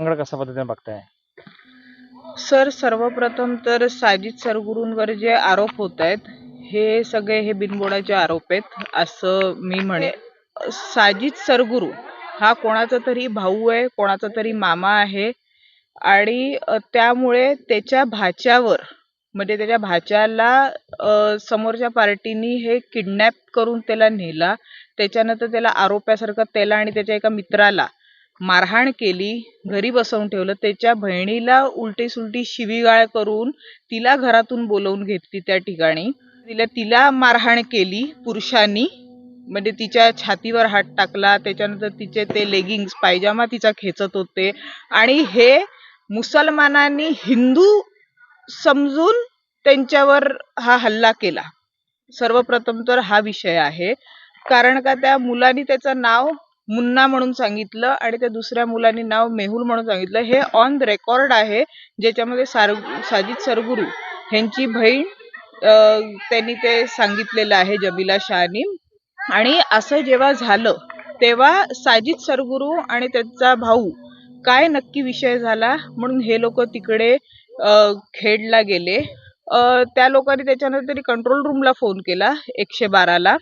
संगड कशा पद्धतीने बघताय? सर सर्वप्रथम तर साजिद सरगुरूंवर जे आरोप होत आहेत हे सगळे हे बिनबोडाचे आरोप आहेत असं मी म्हणे साजिद सरगुरू हा कोणाचा तरी भाऊ आहे कोणाचा तरी मामा आहे आणि त्यामुळे त्याच्या भाच्यावर म्हणजे त्याच्या भाच्याला समोरच्या पार्टीनी हे किडनॅप करून त्याला नेला त्याच्यानंतर त्याला आरोप्यासारखं त्याला आणि त्याच्या एका मित्राला मारहाण केली घरी बसवून ठेवलं त्याच्या बहिणीला उलटी सुलटी शिवीगाळ करून तिला घरातून बोलवून घेतली त्या ठिकाणी. तिला तिला मारहाण केली पुरुषांनी. म्हणजे तिच्या छातीवर हात टाकला त्याच्यानंतर तिचे ते लेगिंग्स पायजामा तिचा खेचत होते. आणि हे मुसलमानांनी हिंदू समजून त्यांच्यावर हा हल्ला केला. सर्वप्रथम तर हा विषय आहे. कारण का त्या मुलांनी त्याचं नाव मुन्ना म्हणून सांगितलं आणि त्या दुसऱ्या मुलांनी नाव मेहुल म्हणून सांगितलं. हे ऑन द रेकॉर्ड आहे. ज्याच्यामध्ये सार साजिद सरगुरू ह्यांची बहीण त्यांनी ते सांगितलेलं आहे जबिला शहानी. आणि असं जेव्हा झालं तेव्हा साजिद सरगुरू आणि त्यांचा भाऊ काय नक्की विषय झाला म्हणून हे लोक तिकडे खेडला गेले. त्या लोकांनी त्याच्यानंतर त्यांनी कंट्रोल रूमला फोन केला एकशे बाराला.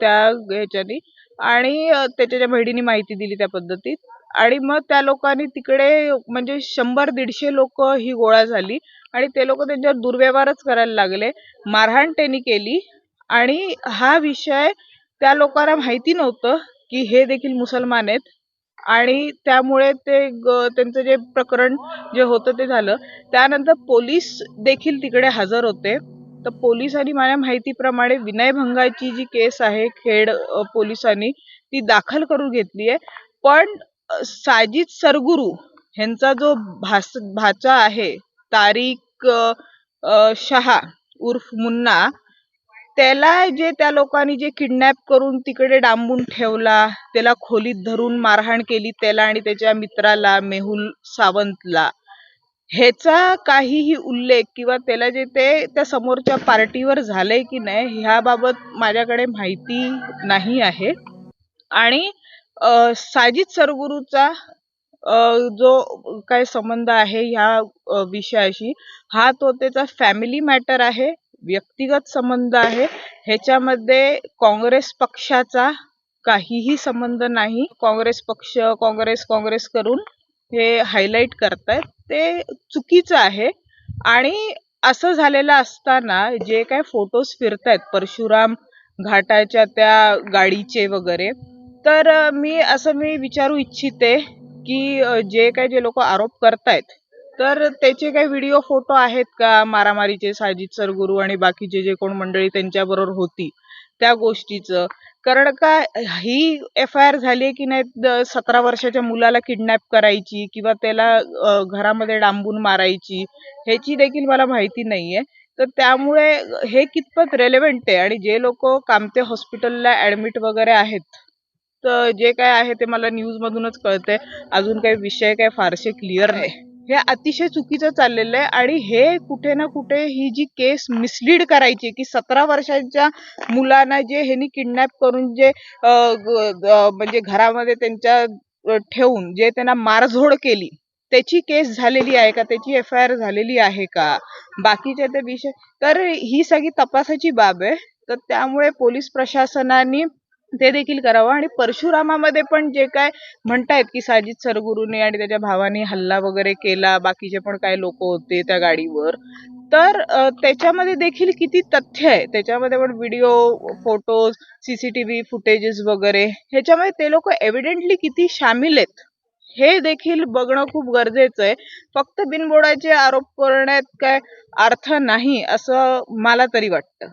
त्या ह्याच्यानी. आणि त्याच्या ज्या बहिणीने माहिती दिली त्या पद्धतीत. आणि मग त्या लोकांनी तिकडे म्हणजे शंभर दीडशे लोक ही गोळा झाली आणि ते लोक त्यांच्यावर दुर्व्यवहारच करायला लागले. मारहाण त्यांनी केली आणि हा विषय त्या लोकांना माहिती नव्हतं की हे देखील मुसलमान आहेत. आणि त्यामुळे ते त्यांचं जे प्रकरण जे होतं ते झालं. त्यानंतर पोलीस देखील तिकडे हजर होते. तर पोलिसांनी माझ्या माहितीप्रमाणे विनयभंगाची जी केस आहे खेड पोलिसांनी ती दाखल करून घेतली आहे. पण साजिद सरगुरू ह्यांचा जो भास भाचा आहे तारिक शहा उर्फ मुन्ना त्याला जे त्या लोकांनी जे किडनॅप करून तिकडे डांबून ठेवला त्याला खोलीत धरून मारहाण केली त्याला आणि त्याच्या मित्राला मेहुल सावंतला ह्याचा काहीही उल्लेख किंवा त्याला जे ते त्या समोरच्या पार्टीवर झालंय की नाही ह्याबाबत माझ्याकडे माहिती नाही आहे. आणि साजिद सरगुरूचा जो काय संबंध आहे ह्या विषयाशी हा तो त्याचा फॅमिली मॅटर आहे व्यक्तिगत संबंध आहे. ह्याच्यामध्ये काँग्रेस पक्षाचा काहीही संबंध नाही. काँग्रेस पक्ष काँग्रेस काँग्रेस करून हे हायलाईट करतायत ते चुकीचं आहे. आणि असं झालेलं असताना जे काय फोटोज फिरतायत परशुराम घाटाच्या त्या गाडीचे वगैरे तर मी असं मी विचारू इच्छिते की जे काय जे लोक आरोप करतायत तर त्याचे काही व्हिडिओ फोटो आहेत का? मारामारीचे साजिद सरगुरू आणि बाकीचे जे कोण मंडळी त्यांच्याबरोबर होती. त्या गोष्टीचं. कारण का ही एफ आय आर झाली की नाही सतरा वर्षाच्या मुलाला किडनॅप करायची किंवा त्याला घरामध्ये डांबून मारायची ह्याची देखील मला माहिती नाहीये. तर त्यामुळे हे कितपत रेलेव्हंट आहे? आणि जे लोक कामते हॉस्पिटलला ऍडमिट वगैरे आहेत तर जे काय आहे ते मला न्यूज मधूनच कळतंय. अजून काही विषय काय फारसे क्लिअर नाही. हे अतिशय चुकीचं चाललेलं आहे आणि हे कुठे ना कुठे ही जी केस मिसलीड करायची की सतरा वर्षांच्या मुलांना जे ह्यांनी किडनॅप करून जे म्हणजे घरामध्ये त्यांच्या ठेवून जे त्यांना मारझोड केली त्याची केस झालेली आहे का? त्याची एफ आय आर झालेली आहे का? बाकीचे ते विषय तर ही सगळी तपासाची बाब आहे. तर त्यामुळे पोलीस प्रशासनाने ते देखील करावं. आणि परशुरामामध्ये पण जे काय म्हणतायत की साजिद सरगुरूने आणि त्याच्या भावाने हल्ला वगैरे केला बाकीचे पण काय लोक होते त्या गाडीवर. तर त्याच्यामध्ये देखील किती तथ्य आहे? त्याच्यामध्ये पण व्हिडिओ फोटोज सीसीटीव्ही फुटेजेस वगैरे ह्याच्यामध्ये ते लोक एव्हिडेंटली किती सामील आहेत? हे देखील बघणं खूप गरजेचं आहे. फक्त बिनबोडाचे आरोप करण्यात काय अर्थ नाही असं मला तरी वाटतं.